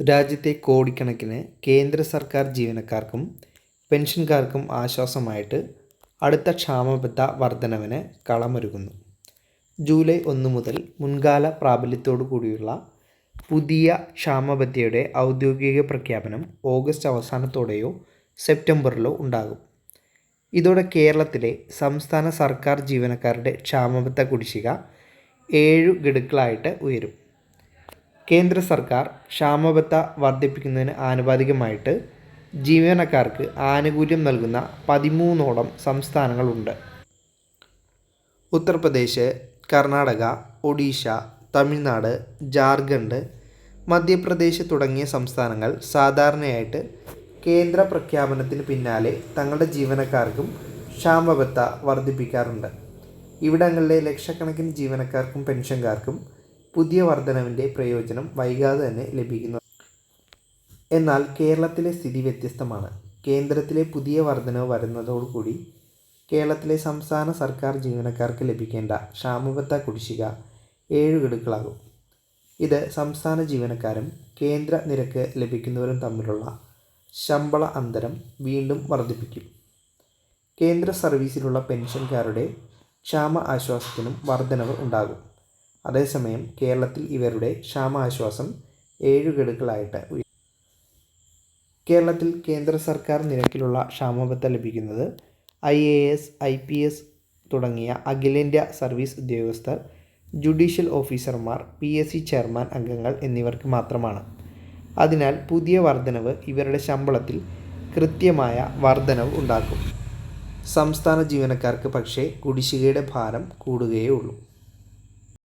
രാജ്യത്തെ കോടിക്കണക്കിന് കേന്ദ്ര സർക്കാർ ജീവനക്കാർക്കും പെൻഷൻകാർക്കും ആശ്വാസമായിട്ട് അടുത്ത ക്ഷാമബത്ത വർധനവിന് കളമൊരുങ്ങുന്നു. ജൂലൈ ഒന്ന് മുതൽ മുൻകാല പ്രാബല്യത്തോടു കൂടിയുള്ള പുതിയ ക്ഷാമബത്തയുടെ ഔദ്യോഗിക പ്രഖ്യാപനം ഓഗസ്റ്റ് അവസാനത്തോടെയോ സെപ്റ്റംബറിലോ ഉണ്ടാകും. ഇതോടെ കേരളത്തിലെ സംസ്ഥാന സർക്കാർ ജീവനക്കാരുടെ ക്ഷാമബത്ത കുടിശ്ശിക ഏഴു ഗഡുക്കളായിട്ട് ഉയരും. കേന്ദ്ര സർക്കാർ ക്ഷാമബത്ത വർദ്ധിപ്പിക്കുന്നതിന് ആനുപാതികമായിട്ട് ജീവനക്കാർക്ക് ആനുകൂല്യം നൽകുന്ന പതിമൂന്നോളം സംസ്ഥാനങ്ങളുണ്ട്. ഉത്തർപ്രദേശ് കർണാടക ഒഡീഷ തമിഴ്നാട് ജാർഖണ്ഡ് മധ്യപ്രദേശ് തുടങ്ങിയ സംസ്ഥാനങ്ങൾ സാധാരണയായിട്ട് കേന്ദ്ര പ്രഖ്യാപനത്തിന് പിന്നാലെ തങ്ങളുടെ ജീവനക്കാർക്കും ക്ഷാമബത്ത വർദ്ധിപ്പിക്കാറുണ്ട്. ഇവിടങ്ങളിലെ ലക്ഷക്കണക്കിന് ജീവനക്കാർക്കും പെൻഷൻകാർക്കും പുതിയ വർധനവിന്റെ പ്രയോജനം വൈകാതെ തന്നെ ലഭിക്കുന്നു. എന്നാൽ കേരളത്തിലെ സ്ഥിതി വ്യത്യസ്തമാണ്. കേന്ദ്രത്തിലെ പുതിയ വർധനവ് വരുന്നതോടുകൂടി കേരളത്തിലെ സംസ്ഥാന സർക്കാർ ജീവനക്കാർക്ക് ലഭിക്കേണ്ട ക്ഷാമബത്ത കുടിശ്ശിക ഏഴ് ഗഡുക്കളാകും. ഇത് സംസ്ഥാന ജീവനക്കാരും കേന്ദ്ര നിരക്ക് ലഭിക്കുന്നവരും തമ്മിലുള്ള ശമ്പള അന്തരം വീണ്ടും വർദ്ധിപ്പിക്കും. കേന്ദ്ര സർവീസിലുള്ള പെൻഷൻകാരുടെ ക്ഷാമ ആശ്വാസത്തിനും വർധനവ് ഉണ്ടാകും. അതേസമയം കേരളത്തിൽ ഇവരുടെ ക്ഷാമാശ്വാസം ഏഴു ഗഡുക്കളായിട്ട് കേരളത്തിൽ കേന്ദ്ര സർക്കാർ നിരക്കിലുള്ള ക്ഷാമബത്ത ലഭിക്കുന്നത് I A S I P S തുടങ്ങിയ അഖിലേന്ത്യാ സർവീസ് ഉദ്യോഗസ്ഥർ ജുഡീഷ്യൽ ഓഫീസർമാർ പി എസ് സി ചെയർമാൻ അംഗങ്ങൾ എന്നിവർക്ക് മാത്രമാണ്. അതിനാൽ പുതിയ വർധനവ് ഇവരുടെ ശമ്പളത്തിൽ കൃത്യമായ വർധനവ് ഉണ്ടാക്കും. സംസ്ഥാന ജീവനക്കാർക്ക് പക്ഷേ കുടിശ്ശികയുടെ ഭാരം കൂടുകയേ ഉള്ളൂ.